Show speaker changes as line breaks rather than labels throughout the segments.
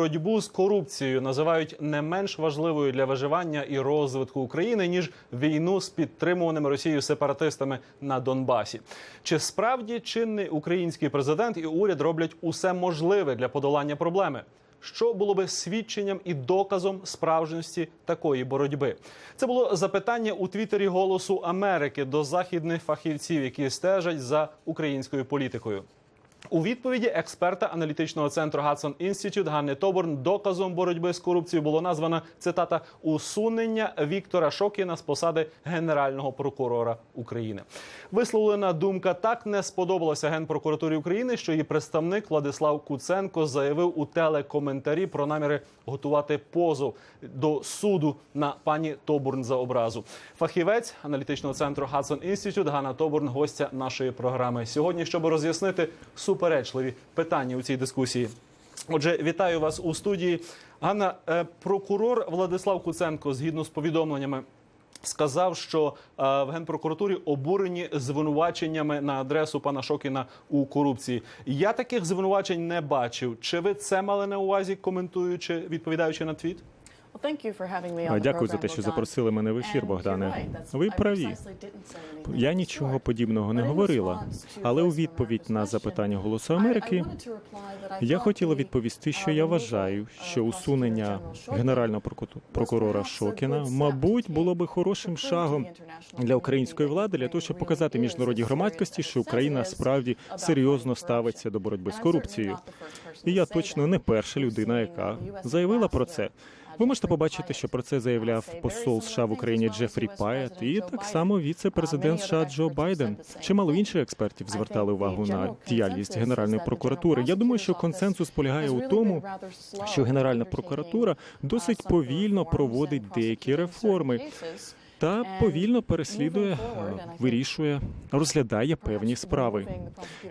Боротьбу з корупцією називають не менш важливою для виживання і розвитку України ніж війну з підтримуваними Росією сепаратистами на Донбасі. Чи справді чинний український президент і уряд роблять усе можливе для подолання проблеми? Що було би свідченням і доказом справжності такої боротьби? Це було запитання у Твіттері Голосу Америки до західних фахівців, які стежать за українською політикою. У відповіді експерта аналітичного центру Hudson Institute Ганни Тоборн доказом боротьби з корупцією було названо цитата усунення Віктора Шокіна з посади генерального прокурора України. Висловлена думка так не сподобалася генпрокуратурі України, що її представник Владислав Куценко заявив у телекоментарі про наміри готувати позов до суду на пані Тобурн за образу. Фахівець аналітичного центру Hudson Institute Ганна Тобурн, гостя нашої програми сьогодні, щоб роз'яснити суперечливі питання у цій дискусії. Отже, вітаю вас у студії. Ганна, е, прокурор Владислав Куценко, згідно з повідомленнями, сказав, що е, в генпрокуратурі обурені звинуваченнями на адресу пана Шокіна у корупції. Я таких звинувачень не бачив. Чи ви це мали на увазі, коментуючи, відповідаючи на твіт?
Дякую за те, що запросили мене в ефір, Богдане. Ви праві. Я нічого подібного не говорила, але у відповідь на запитання Голосу Америки я хотіла відповісти, що я вважаю, що усунення генерального прокурора Шокіна, мабуть, було би хорошим шагом для української влади для того, щоб показати міжнародній громадськості, що Україна справді серйозно ставиться до боротьби з корупцією. І я точно не перша людина, яка заявила про це. Ви можете побачити, що про це заявляв посол США в Україні Джефрі Паєт, і так само віце-президент США Джо Байден. Чимало інших експертів звертали увагу на діяльність Генеральної прокуратури. Я думаю, що консенсус полягає у тому, що Генеральна прокуратура досить повільно проводить деякі реформи та повільно переслідує, е, вирішує, розглядає певні справи.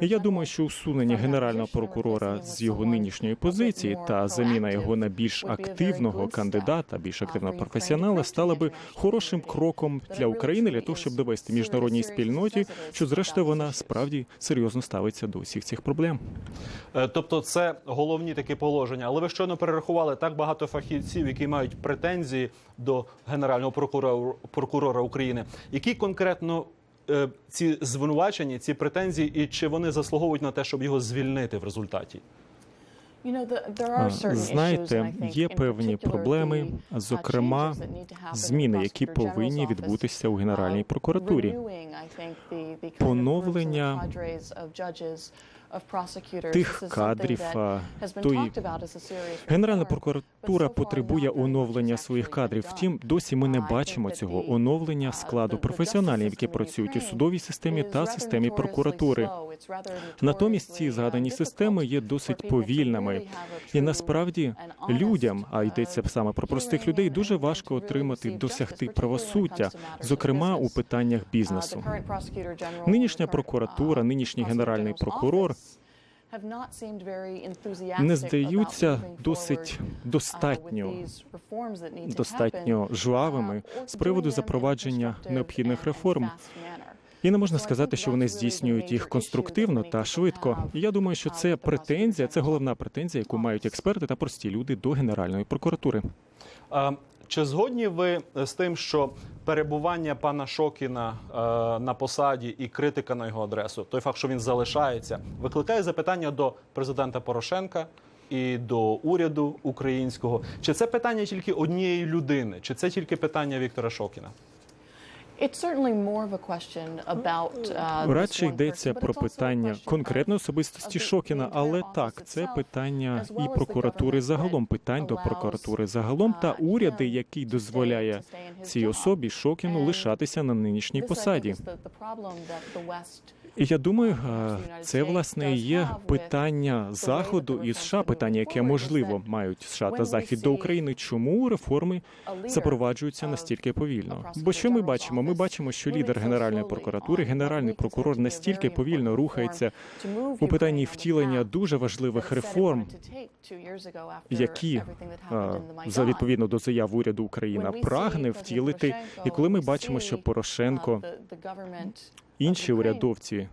І я думаю, що усунення генерального прокурора з його нинішньої позиції та заміна його на більш активного кандидата, більш активного професіонала, стала би хорошим кроком для України для того, щоб довести міжнародній спільноті, що зрештою вона справді серйозно ставиться до всіх цих проблем.
Е, Тобто, це головні такі положення. Але ви щойно перерахували так багато фахівців, які мають претензії до генерального прокурора, прокурора України. Які конкретно е, ці звинувачення, ці претензії, і чи вони заслуговують на те, щоб його звільнити в результаті?
Знаєте, є певні проблеми, зокрема, зміни, які повинні відбутися у Генеральній прокуратурі. Поновлення тих кадрів, тої- Генеральна прокуратура потребує оновлення своїх кадрів. Втім, досі ми не бачимо цього оновлення складу професіоналів, які працюють у судовій системі та системі прокуратури. Натомість ці згадані системи є досить повільними, і насправді людям, а йдеться саме про простих людей, дуже важко отримати досягти правосуддя, зокрема у питаннях бізнесу. Нинішня прокуратура, нинішній генеральний прокурор не здаються досить достатньо достатньо жвавими з приводу запровадження необхідних реформ. І не можна сказати, що вони здійснюють їх конструктивно та швидко. І Я думаю, що це претензія, це головна претензія, яку мають експерти та прості люди до Генеральної прокуратури.
Чи згодні ви з тим, що перебування пана Шокіна е, на посаді і критика на його адресу, той факт, що він залишається, викликає запитання до президента Порошенка і до уряду українського? Чи це питання тільки однієї людини, чи це тільки питання Віктора Шокіна?
Радше йдеться про питання конкретної особистості Шокіна, але так, це питання і прокуратури загалом, питань до прокуратури загалом та уряди, який дозволяє цій особі Шокіну лишатися на нинішній посаді. І я думаю, це власне і є питання заходу і США, питання, яке можливо мають США та Захід до України. Чому реформи запроваджуються настільки повільно? Бо що ми бачимо? Ми бачимо, що лідер генеральної прокуратури, генеральний прокурор настільки повільно рухається у питанні втілення дуже важливих реформ, які за відповідно до заяв уряду Україна прагне втілити. І коли ми бачимо, що Порошенко інші урядовці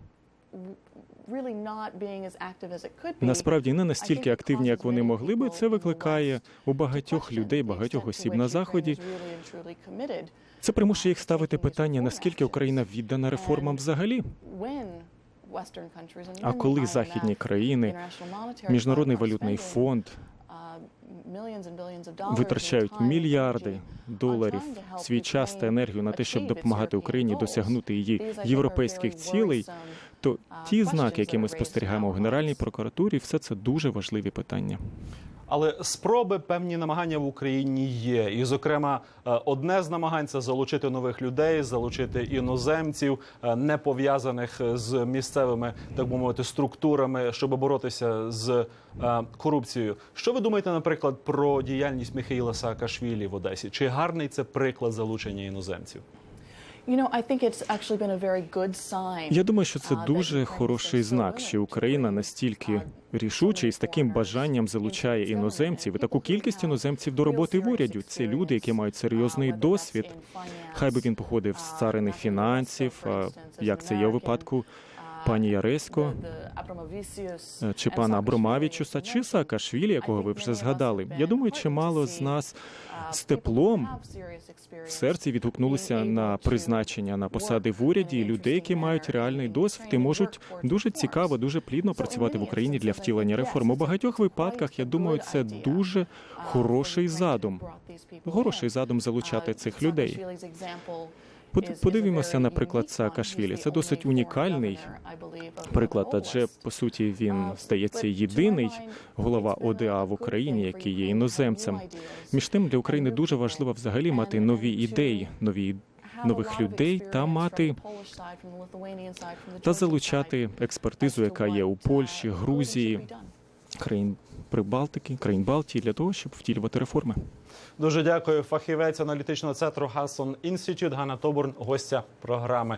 Насправді не настільки активні, як вони могли би. Це викликає у багатьох людей, багатьох осіб на заході. Це примушує їх ставити питання, наскільки Україна віддана реформам взагалі.
А коли західні країни,
Міжнародний валютний фонд витрачають мільярди доларів свій час та енергію на те, щоб допомагати Україні досягнути її європейських цілей, то ті знаки, які ми спостерігаємо в Генеральній прокуратурі, все це дуже важливі питання.
Але спроби певні намагання в Україні є. І, зокрема, е, одне з намагань це залучити нових людей, залучити іноземців, е, не пов'язаних з місцевими, так би мовити, структурами, щоб боротися з е, корупцією. Що ви думаєте, наприклад, про діяльність Михайла Саакашвілі в Одесі? Чи гарний це приклад залучення іноземців?
Я думаю, що це дуже хороший знак, що Україна настільки рішуче і з таким бажанням залучає іноземців і таку кількість іноземців до роботи в уряді. Це люди, які мають серйозний досвід. Хай би він походив з царини фінансів, як це є у випадку пані Яресько е, чи пана Абромавічуса, чи Саакашвілі, якого ви вже згадали. Я думаю, чимало з нас з теплом в серці відгукнулися на призначення на посади в уряді людей, які мають реальний досвід і можуть дуже цікаво, дуже плідно працювати в Україні для втілення реформ. У багатьох випадках я думаю, це дуже хороший задум. Хороший задум залучати цих людей. Под- Подивімося, наприклад, Саакашвілі. Це досить унікальний приклад, адже по суті він здається єдиний голова ОДА в Україні, який є іноземцем. Між тим для України дуже важливо взагалі мати нові ідеї, нові нових людей та мати та залучати експертизу, яка є у Польщі, Грузії, країн Прибалтики, країн Балтії для того, щоб втілювати реформи.
Дуже дякую. Фахівець аналітичного центру Гасон Інститют Ганна Тобурн, гостя програми.